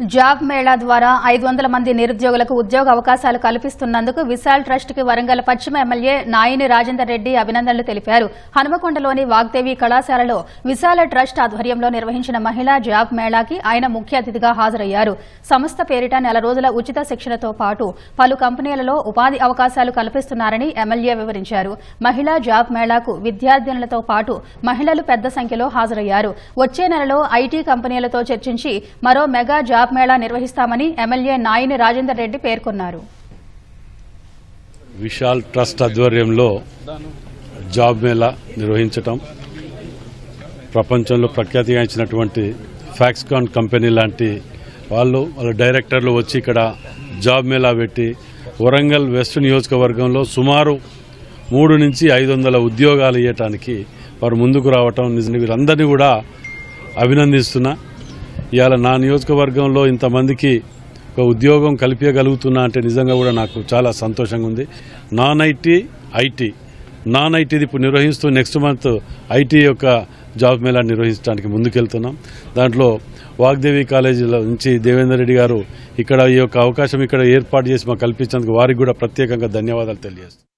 Job Mela ద్వారా ఐదు వందల మంది నిరుద్యోగులకు ఉద్యోగ అవకాశాలు కల్పిస్తున్నందుకు విశాల్ ట్రస్ట్కి వరంగల్ పశ్చిమ ఎమ్మెల్యే నాయిని రాజేందర్ రెడ్డి అభినందనలు తెలిపారు. హనుమకొండలోని వాగ్దేవి కళాశాలలో విశాల ట్రస్ట్ ఆధ్వర్యంలో నిర్వహించిన మహిళా జాబ్ మేళాకి ఆయన ముఖ్య అతిథిగా హాజరయ్యారు. సంస్థ పేరిట నెల రోజుల ఉచిత శిక్షణతో పాటు పలు కంపెనీలలో ఉపాధి అవకాశాలు కల్పిస్తున్నారని ఎమ్మెల్యే వివరించారు. మహిళా జాబ్ మేళాకు విద్యార్థినులతో పాటు మహిళలు పెద్ద సంఖ్యలో హాజరయ్యారు. వచ్చే నెలలో ఐటీ కంపెనీలతో చర్చించి మరో మెగా జాబ్ మేళా నిర్వహిస్తామని ఎమ్మెల్యే నాయిని రాజేందర్ రెడ్డి పేర్కొన్నారు. విశాల్ ట్రస్ట్ ఆధ్వర్యంలో జాబ్ మేళా నిర్వహించటం ప్రపంచంలో ప్రఖ్యాతిగాంచినటువంటి ఫ్యాక్స్కాన్ కంపెనీ లాంటి వాళ్ళు వాళ్ళ డైరెక్టర్లు వచ్చి ఇక్కడ జాబ్ మేళా పెట్టి వరంగల్ వెస్ట్ నియోజకవర్గంలో సుమారు మూడు నుంచి ఐదు వందల ఉద్యోగాలు ఇవ్వటానికి వారు ముందుకు రావటం నిజంగా వీరందరినీ కూడా అభినందిస్తున్నా. ఇవాళ నా నియోజకవర్గంలో ఇంతమందికి ఒక ఉద్యోగం కల్పించగలుగుతున్నా అంటే నిజంగా కూడా నాకు చాలా సంతోషంగా ఉంది. Non IT IT. నాన్ ఐటీది ఇప్పుడు నిర్వహిస్తూ నెక్స్ట్ మంత్ ఐటీ యొక్క జాబ్ మేళా నిర్వహించడానికి ముందుకెళ్తున్నాం. దాంట్లో వాగ్దేవి కాలేజీలో నుంచి దేవేందర్ రెడ్డి గారు ఇక్కడ ఈ యొక్క అవకాశం ఇక్కడ ఏర్పాటు చేసి మాకు కల్పించినందుకు వారికి కూడా ప్రత్యేకంగా ధన్యవాదాలు తెలియజేస్తాం